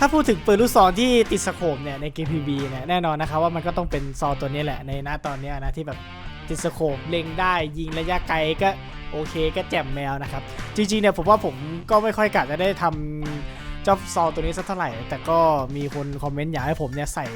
ถ้าพูดถึงปืนลูกซองที่ติดสโคปเนี่ยใน KPB เนี่ยแน่นอนนะครับว่ามันก็ต้องเป็นซองตัวนี้แหละในหน้าตอนนี้นะที่แบบติดสโคปเล็งได้ยิงระยะไกลก็โอเคก็แจ่มแมวนะครับ จริงๆเนี่ยผมว่าผมก็ไม่ค่อยกะจะได้ทำเจ้าซองตัวนี้สักเท่าไหร่ แต่ก็มีคนคอมเมนต์อยากให้ผมเนี่ยใส่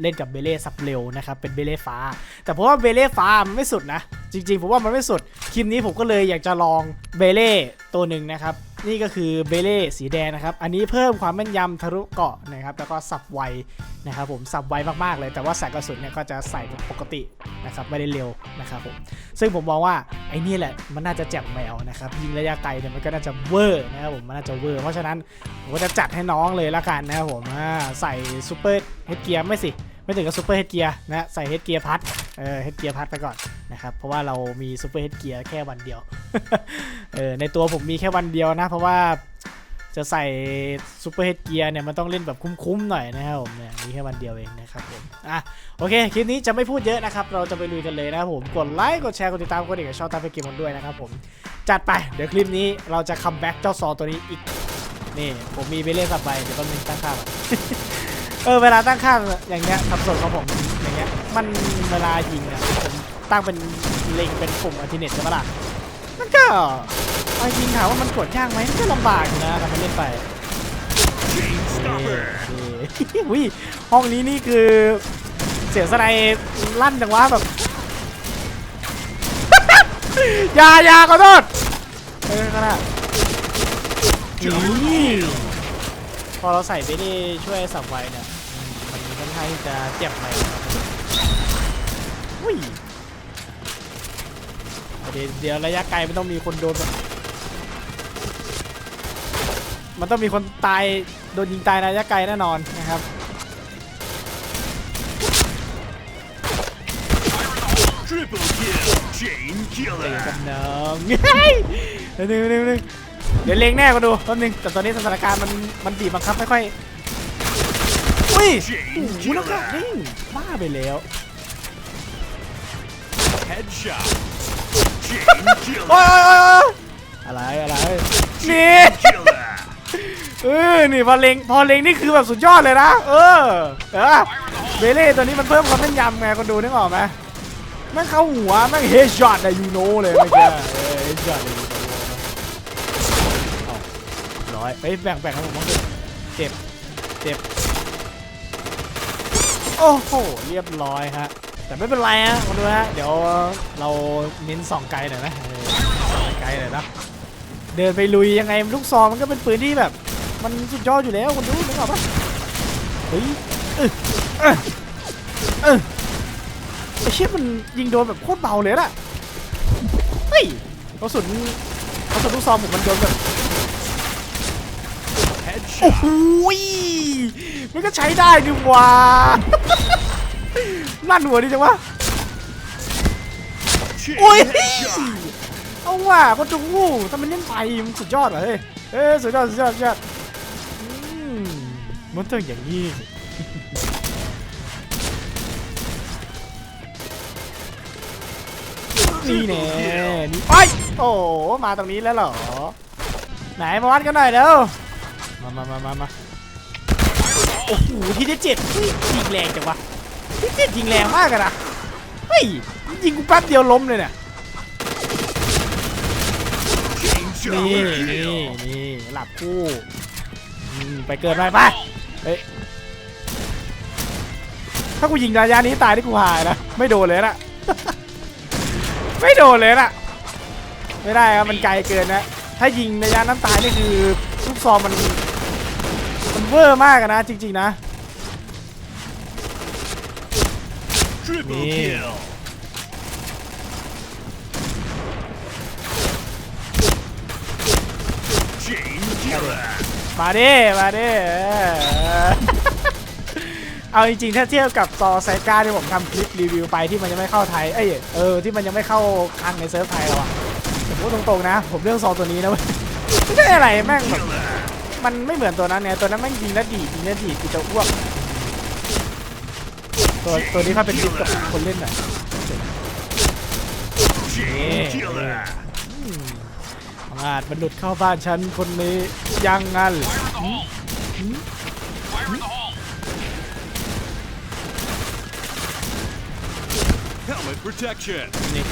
เล่นกับเบเล่ซับเร็วนะครับ เป็นเบเล่ฟ้า แต่ผมว่าเบเล่ฟ้ามันไม่สุดนะ จริงๆ ผมว่ามันไม่สุด คลิปนี้ผมก็เลยอยากจะลองเบเล่ตัวหนึ่งนะครับ นี่ก็คือเบเล่สีแดงนะครับ อันนี้เพิ่มความแม่นยำทะลุเกาะนะครับ แล้วก็สับไวนะครับผมสับไวมากๆเลย แต่ว่าสายกระสุนเนี่ยก็จะใส่แบบปกตินะครับไม่ได้เร็วนะครับผม ซึ่งผมมองว่าไอ้นี่แหละมันน่าจะแจ่มแมวนะครับยิงระยะไกลเนี่ยมันก็น่าจะเวอร์นะครับผมมันน่าจะเวอร์เพราะฉะนั้นผมก็จะจัดให้น้องเลยละกันนะครับผมใส่ซูเปอร์เฮดเกียร์ไม่สิ ไม่ถึงกับซูเปอร์เฮดเกียร์นะใส่เฮดเกียร์พัดเออเฮดเกียร์พัดไปก่อนนะครับเพราะว่าเรามีซูเปอร์เฮดเกียร์แค่วันเดียวเออในตัวผมมีแค่วันเดียวนะ เพราะว่าจะใส่ซูเปอร์เฮดเกียร์เนี่ยมันต้องเล่นแบบคุ้มๆหน่อยนะครับผมเนี่ยมีแค่วันเดียวเองนะครับผมอะโอเคคลิปนี้จะไม่พูดเยอะนะครับ เราจะไปลุยกันเลยนะครับผมกดไลค์กดแชร์กดติดตามกดเด็กบชอบตามไปเกมมันด้วยนะครับผมจัดไปเดี๋ยวคลิปนี้เราจะคัมแบ็กเจ้าซอตัวนี้อีกนี่ผมมีไปเล่นสับไปเดี๋ยวแป๊บนึงตั้งค่าก่อน เออเวลาตั้งค่าอย่างเงี้ยทำส่วนของผมอย่างเงี้ยมันเวลายิงอะผมตั้งเป็นเล็งเป็นปุ่มอัลติเนตใช่ปะล่ะมันก็เอาจริงถามว่ามันกดยากไหมมันก็ลำบากอยู่นะทำมันเล่นไปเอ stopper. อวิห้องนี้นี่คือเสียงสไนลั่นจังวะแบบอย่าอย่าขอโทษเออก็ได้นี่พอเราใส่ไปนี่ช่วยสับไวเนี่ย ข้างที่จะเจ็บไหมอุ้ยเดี๋ยวเดี๋ยวระยะไกลมันต้องมีคนโดนแบบมันต้องมีคนตายโดนยิงตายในระยะไกลแน่นอนนะครับ Triple kill. Chain เดี๋ยว killer. กันน้องเฮ้ยเดี๋ยวนึงเดี๋ยวนึงเดี๋ยวเล็งแน่ก็ดูแป๊บนึงแต่ตอนนี้สถานการณ์มันมันบีบบังคับไม่ค่อย อุ้ยโอ้โหแล้วก็นิ่งบ้าไปแล้ว Headshot. Chain โอ้ย killer. โอ้ยโอ้ยโอ้ยอะไรอะไรนี่ Killer. เออนี่พอเล็งพอเล็งนี่คือแบบสุดยอดเลยนะ เออเออเบเล่ตัวนี้มันเพิ่มความแม่นยำไงคนดูนึกออกไหมแม่งเข้าหัวแม่งเฮดช็อตอะยูโนเลยเมื่อกี้เออเฮดช็อตเลยยูโนร้อยเฮ้ยแบ่งแบ่งให้ผมบ้างดิเจ็บเจ็บ โอ้โห เรียบร้อยฮะ แต่ไม่เป็นไรฮะมาดูฮะ เดี๋ยวเราเน้นส่องไกลหน่อยนะสองไกลหน่อยนะ เดินไปลุยยังไงลูกซองมันก็เป็นปืนที่แบบ มันสุดยอดอยู่แล้วคนดูนึกออกปะเฮ้ยเออเออเออไอเชี่ยมันยิงโดนแบบโคตรเบาเลยน่ะ เฮ้ยกระสุนกระสุนลูกซองผมมันโดนแบบโอ้โหย มันก็ใช้ได้ดิวะลั่นหัวดีจังวะโอ้ยเอาว่ะคนดูถ้ามันเล่นไปมันสุดยอดเหรอเฮ้ยเอ้สุดยอดสุดยอดสุดยอดมันต้องอย่างนี้นี่แน่นี่ไอโอ้มาตรงนี้แล้วเหรอ ไหนมาวัดกันหน่อยเร็วมามามามามา โอ้โหทีเดียวเจ็ดเฮ้ยยิงแรงจังวะทีเจ็ดยิงแรงมากอะนะเฮ้ยยิงกูแป๊บเดียวล้มเลยเนี่ยนี่นี่นี่หลับคู่ไปเกินไปไปเฮ้ยถ้ากูยิงระยะนี้ตายที่กูหายนะไม่โดนเลยนะไม่โดนเลยนะไม่ได้ครับมันไกลเกินนะถ้ายิงระยะนั้นตายนี่คือลูกซองมันมัน เวอร์มากอะนะจริงๆนะ Triple Yeah. kill. Chain killer. มาดิมาดิเออเอาจริงๆ ถ้าเทียบกับซอไซก้าที่ผมทำคลิปรีวิวไปที่มันยังไม่เข้าไทย เอ้ยเออที่มันยังไม่เข้าคลังในเซิร์ฟไทยเราอะผมพูดตรงๆนะ ผมเรื่องซอตัวนี้นะเว้ยไม่ใช่อะไรแม่งแบบ Killer. มันไม่เหมือนตัวนั้นเนี่ยตัวนั้นแม่งยิงแล้วดีดยิงแล้วดีดกูจะอ้วกตัวตัวนี้เขาเป็นดิฟกับคนเล่นอะ Chain killer. อาจมันหลุดเข้าบ้านฉันคนนี้ยังงั้นหืมหืม Helmet protection. นี่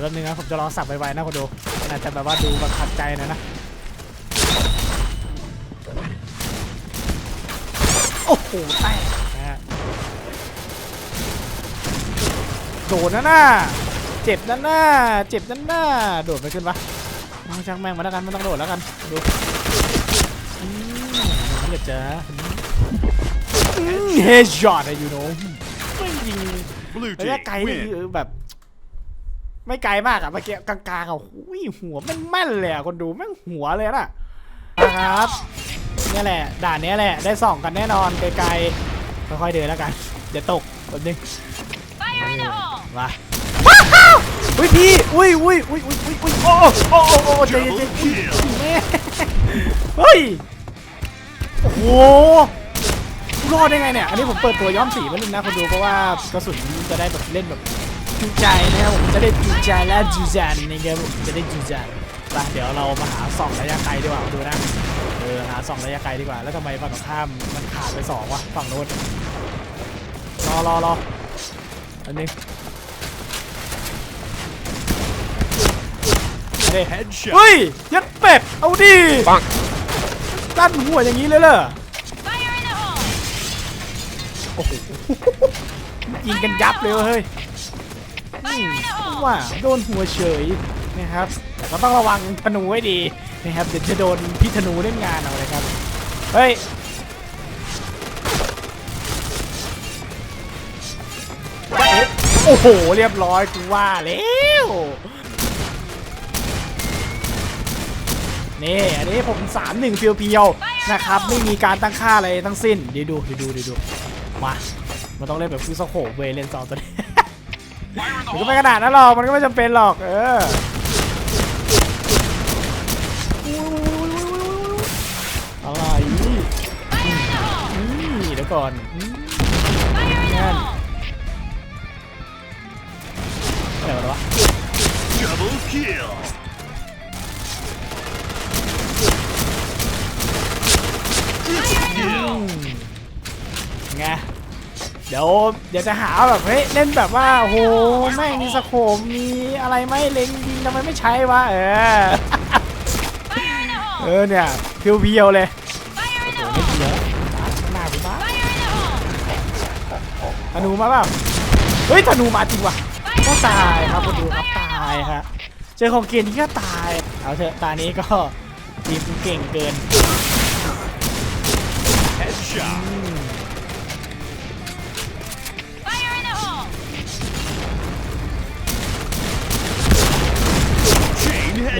ยเดี๋ยวแป๊บนึงนะผมจะรอสับไวๆนะคนดูมันอาจจะแบบว่าดูแบบขัดใจหน่อยนะโอ้โหแตกนะฮะโดดนะน่าเจ็บนั่นน่าเจ็บนั่นน่าโดดไปขึ้นปะเอาช่างแม่งมาแล้วกันไม่ต้องโดดแล้วกันดูอืมอย่างนี้เลยจ้าเฮดช็อตอะยูโน่ไม่ยิง Blue ระ team ยะไกลนี่ win. คือแบบ ไม่ไกลมากอะเมื่อกี้กลางๆอะหุยหัวแม่งแม่นเลยอะคนดูแม่งหัวเลยน่ะนะครับเนี่ยแหละ ด่านเนี้ยแหละ ได้ส่องกันแน่นอนไกลๆค่อยๆเดินแล้วกัน เดี๋ยวตกแป๊บนึง Fire in the hole! มาอุ้ยพี่อุ้ยอุ้ยอุ้ยอุ้ยอุ้ยอุ้ยโอ้โอ้โอ้โอ้ใจเย็นใจ Double เย็น kill. แม่เฮ้ยโอ้โหรอดได้ไงเนี่ย อันนี้ผมเปิดตัวย้อมสีมาหนึ่งนะคนดูเพราะว่ากระสุนจะได้แบบเล่นแบบ จูใจนะครับผมจะได้จูใจและจูจันนะครับผมจะได้จูจันไปเดี๋ยวเรามาหาส่องระยะไกลดีกว่าดูนะเออหาส่องระยะไกลดีกว่า แล้วทำไมฝั่งตรงข้ามมันขาดไปสองวะฝั่งโน้นรอรอรออันนี้เฮ้ย Headshot. เฮ้ยยัดเป็ดเอาดิปังตั้นหัวอย่างนี้เลยเหรอ Fire in the hole! โอ้โหยิงกันยับเลยเว้ยเฮ้ยอืม ว่าโดนหัวเฉยนะครับแต่ก็ต้องระวังธนูไว้ดีนะครับเดี๋ยวจะโดนพี่ธนูเล่นงานเอาเลยครับเฮ้ยโอ้โหเรียบร้อยกูว่าแล้วนี่อันนี้ผม3-1เพียวๆนะครับไม่มีการตั้งค่าอะไรทั้งสิ้นเดี๋ยวดูเดี๋ยวดูเดี๋ยวดูมามันต้องเล่นแบบฟิสโคเวเล่นซอตัวนี้ มันก็ไม่ขนาดนั้นหรอก มันก็ไม่จำเป็นหรอก เอออะไรอืมเดี๋ยวก่อนอืม Fire in the Man. hole! อะไรวะไง เดี๋ยวเดี๋ยวจะหาแบบเฮ้ยเล่นแบบว่าโอ้โหแม่งมีสโคมมีอะไรไหมเล็งยิงทำไมไม่ใช้วะเออ Fire in the เอ hole! อเนี่ยเพียวๆเลย Fire in the ไม่ hole! เยอะหน้ากูบ้า Fire in the hole! ธนูมาเปล่าเฮ้ยธนูมาจริงว่ะก็ตายครับคุณดูครับตายฮะเจอของเกียร์นี้ก็ตายเอาเถอะตานี้ก็ทีมเก่งเกิน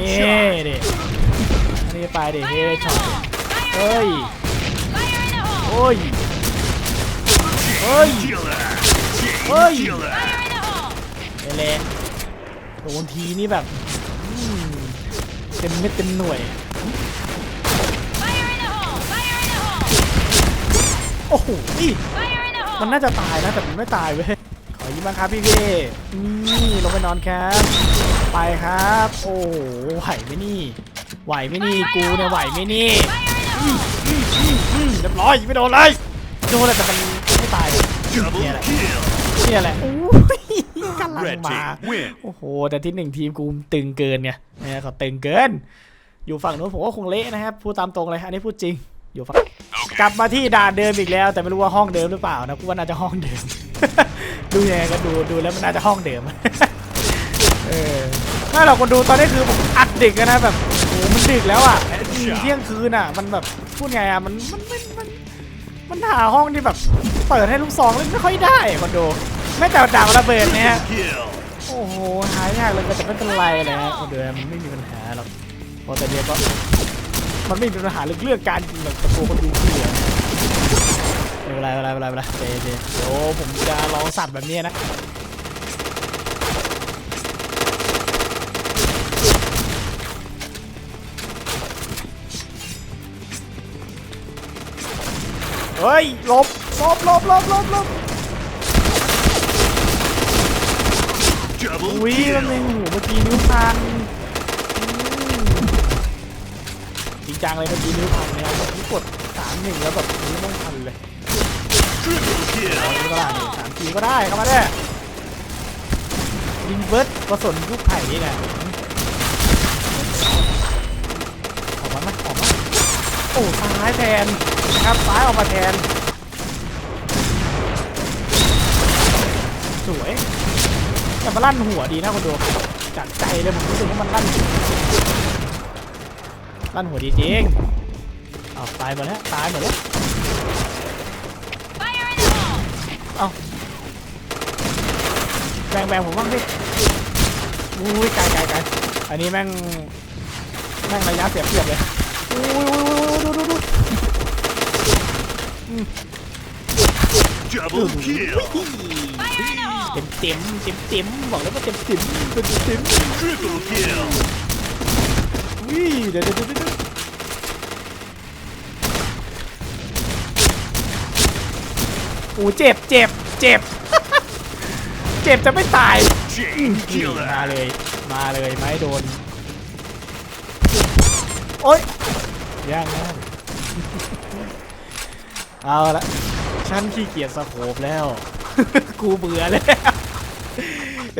นี่ดินี่ไปดิเฮดช็อตเฮ้ยโอ้ยเฮ้ยเฮ้ยเละโดนทีนี่แบบเต็มเม็ดเต็มหน่วยโอ้โหนี่มันน่าจะตายนะแต่มันไม่ตายเว้ย ยิ้มบ้างครับพี่พี่นี่ลงไปนอนครับ ไปครับ โอ้โหไหวไหมนี่ ไหวไหมนี่กูเนี่ยไหวไหมนี่เรียบร้อยไม่โดนเลยโดนแหละแต่มันไม่ตาย Double Yeah. kill. เนี่ยแหละกำลังมาโอ้โหแต่ที่หนึ่งทีมกูตึงเกินไงเนี่ยเขาตึงเกิน อยู่ฝั่งนู้นผมก็คงเละนะครับพูดตามตรงเลยอันนี้พูดจริงอยู่ฝั่งกลับมาที่ด่านเดิมอีกแล้ว แต่ไม่รู้ว่าห้องเดิมหรือเปล่านะกูว่าน่าจะห้องเดิม ดูยังไงก็ดูดูแล้วมันน่าจะห้องเดิม เออถ้าเราคนดูตอนนี้คือผมอัดดึกอะนะแบบโอ้โหมันดึกแล้วอะเที่ยงคืนอะ มันแบบพูดไงอะมันมันมันมันมันหาห้องที่แบบ เปิดให้ลูกซองเล่นไม่ค่อยได้คนดูไม่แต่ดาวระเบิดเนี่ย Kill. โอ้โหหายากเลยแต่ไม่เป็นไรเลยฮะเดี๋ยวมันไม่มีปัญหาหรอกเพอแต่เดียวก็มันไม่มีปัญหาเรื่องเรื่องการยิงแบบตะโกคนดูเหลือไม่เป็นไร ไม่เป็นไรไม่เป็นไรไม่เป็นไรเดี๋ยวเดี๋ยวผมจะลองสัตว์แบบนี้นะเฮ้ยหลบหลบหลบหลบหลบหลบ Double อุ้ยแป๊บนึง kill. โหเมื่อกี้นิ้วพันอืมจังเลยเมื่อกี้นิ้วพันนะครับนี่กดสามหนึ่งแล้วแบบนิ้วต้องพันเลย Triple kill. นี่ ก็ได้สามทีก็ได้เข้ามาได้ลิงเบิร์ดผสมลูกไผ่นี่แหละออกมาไหมออกมาโอ้ซ้ายแทนนะครับซ้ายออกมาแทน สวยแต่มันลั่นหัวดีนะคนดูจากใจเลยผมรู้สึกว่ามันลั่นลั่นหัวดีจริงเอาตายหมดแล้วตายหมดแล้ว เอาแบ่งแบ่งผมบ้างดิอุ้ยไกลไกลไกลอันนี้แม่งแม่งระยะเสียเปรียบเลยอุ้ยอุ้ยอุ้ยดูดูดู Double kill. Fire in the hole! เต็มเต็มเต็มเต็มบอกเลยว่าเต็มเต็มเต็มเต็ม Triple kill. อุ้ยเดี๋ยวเดี๋ยวเดี๋ยวเดี๋ยวโอ้เจ็บ เจ็บ เจ็บ เจ็บจะไม่ตาย Chain นี่มา killer. เลย มาเลยไม้โดน โอ๊ยย่างนะเอาละฉันขี้เกียจสโคปแล้ว กูเบื่อแล้ว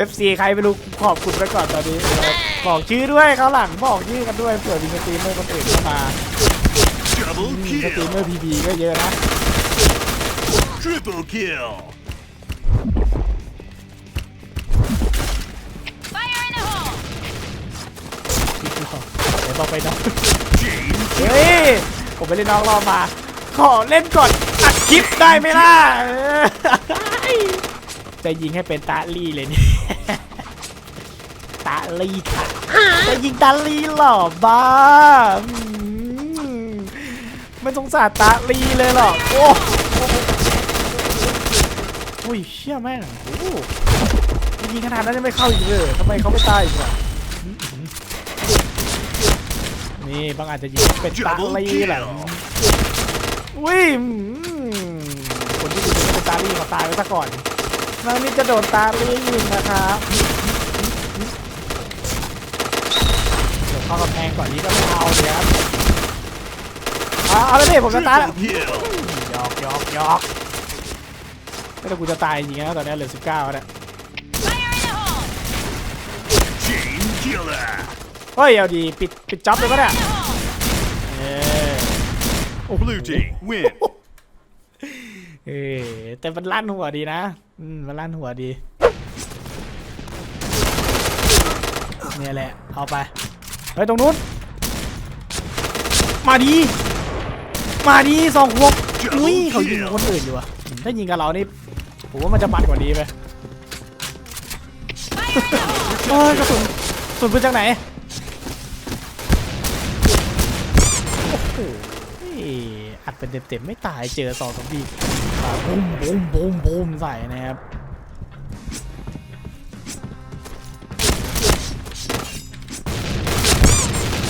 FC ใครไม่รู้ขอบคุณไปก่อนตอนนี้นะครับบอกชื่อด้วยเขาวหลังบอกชื่อกันด้วยเผื่อมีสตรีมเมอร์คนอื่นเข้ามา Double อืมสตรีมเมอ kill. ร์พีพีก็เยอะนะ Triple kill. Fire in the hole! เดี๋ยวบอกไปน้อง Chain เฮ้ย ผมไปเล่นน้องรอบมา ขอเล่นก่อน อัดคลิปได้ไหมล่ะเออจะยิงให้เป็นตาลี่เลยเนี่ย ตาลี่ค่ะ จะยิงตาลี่เหรอบ้าอืมไม่สงสารตาลี่เลยหรอกโอ้ อุ้ยเชี่ยแม่งโอ้ยิงขนาดนั้นยังไม่เข้าอีกเลยทำไมเขาไม่ตายอีกวะนี่บางอาจจะยิงเป็นตาลีแหละอุ้ยอืมคนที่ยิงเป็นตาลีเขาตายไปซะก่อนน้องนี่จะโดนตาลียิงนะครับเดี๋ยวเข้ากำแพงก่อนนี้ก็ไม่เอาเดี๋ยวครับเอาเอาเลยดิผมจะตายแล้ว Triple kill. หยอกหยอกหยอก ไม่ต้องกูจะตายจริงๆนะตอนนี้เหลือสิบเก้าแล้ว Fire in the hole! Chain killer. เฮ้ยเอาดีปิดปิดจ็อบเลยก็ได้ In the hole! เออ Blue team win. เออแต่มันลั่นหัวดีนะอืมมันลั่นหัวดีเนี่ยแหละเอาไปไปตรงนู้นมาดี มาดีสองพวกอุ้ยเขายิงคนอื่นอยู่อะถ้ายิงกับเรานี่ ผมว่ามันจะมันกว่านี้ไป Fire in the hole! เอ้ยกระสุนกระสุนปืนจากไหนโอ้โหอัดเป็นเต็มๆไม่ตายเจอสองสองทีอ่าบูมบูมบูมบูมใส่นะครับ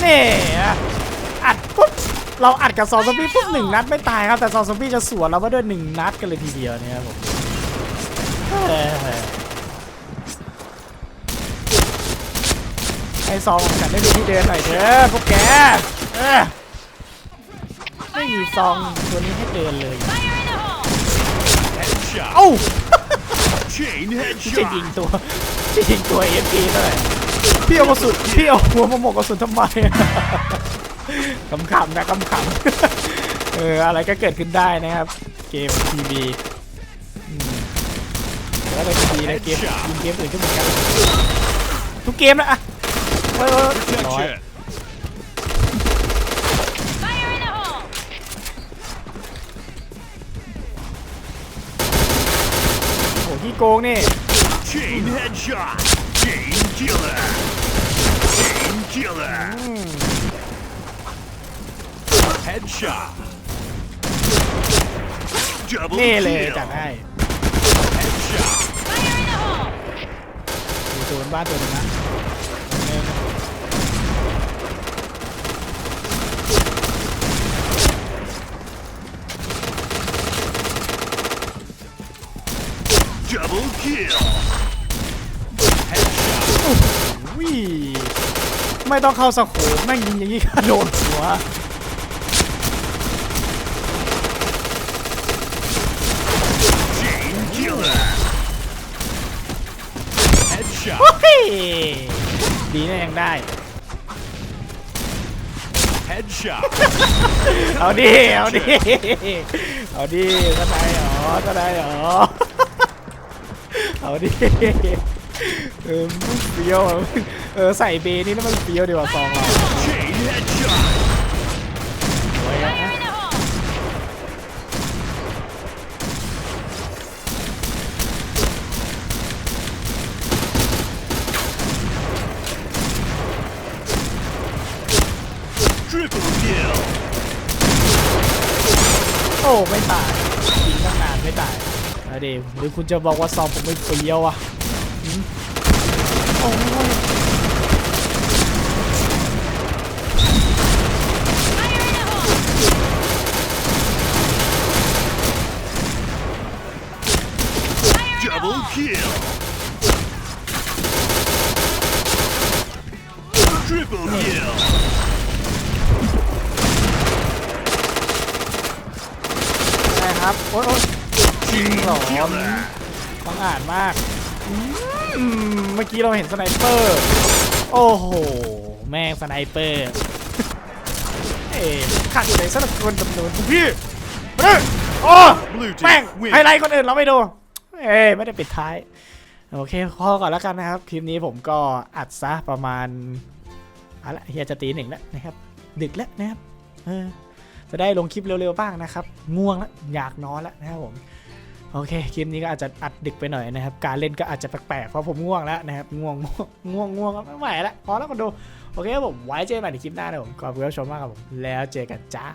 นี่อะอัดปุ๊บเราอัดกับซองซอมบี้ปุ๊บหนึ่งนัดไม่ตายครับแต่ซองซอมบี้จะสวนเรามาด้วยหนึ่งนัดกันเลยทีเดียวเนี่ยครับผม เออให้ซองของฉันได้มีที่เดินหน่อยเถอะพวกแกเออไม่มีซองตัวนี้ให้เดินเลย Fire in the hole! Headshot. เอ้า Chain พี่จะยิง headshot. ตัวจะยิงตัวเอฟพีเลย พี่เอากระสุนพี่เอาหัวมาหมกกระสุนทำไม ขำๆนะขำๆเอออะไรก็เกิดขึ้นได้นะครับ เกมทีวี แล้วไปดีในเกมยิงเกมอื่นก็เหมือนกันทุกเกมนะอะเอ้ยโอ้ที่โกงนี่ Chain headshot Chain killer Chain killer headshot นี่เลยจัดให้ Headshot. Fire in the hole! มี ตัวบนบ้านตัวหนึงนะหนึ่ง Double kill. Headshot. วิไม่ต้องเข้าสโคปแม่งยิงอย่างนี้ก็โดนหัว ดีนะยังได้ Headshot. เอาดิเอาดิเอาดิก็ได้หรอก็ได้หรอเอาดิเออมึงเฟี้ยวอะเออใส่เบนี่แล้วมันเฟี้ยวดีกว่าซองเรา Chain headshot. สวยอะ Fire in the hole! Triple kill. โอ้ ไม่ตายยิงตั้งนานไม่ตายเอาดิหรือคุณจะบอกว่าซองผมไม่เฟี้ยวอะหืมโอ้ย Fire in the hole! Fire in the Double hole! kill. Triple kill. ได้ ครับ โอ๊ยโอ๊ย Chain Lord. killer. บังอ่าจมาก เมื่อกี้เราเห็นสไนเปอร์ โอ้โห แม่งสไนเปอร์ เอ้ขัดอยู่ในสนับคนจำนวนพี่มาดิโอ้แม่งไฮไลท์คนอื่นเราไม่ดู เอ้ยไม่ได้ปิดท้าย โอเค พอก่อนแล้วกันนะครับ คลิปนี้ผมก็อัดซะประมาณเอาละเฮียจะตีหนึ่งแล้วนะครับ ดึกแล้วนะครับ เออ จะได้ลงคลิปเร็วๆบ้างนะครับ ง่วงแล้วอยากนอนแล้วนะครับผมโอเคคลิปนี้ก็อาจจะอัดดึกไปหน่อยนะครับ การเล่นก็อาจจะแปลกๆเพราะผมง่วงแล้วนะครับง่วงง่วงง่วงไม่ไหวแล้วพอแล้วคนดูโอเคผมไว้เจอกันใหม่ในคลิปหน้านะผมขอบคุณที่ชมมากครับผมแล้วเจอกันจ้า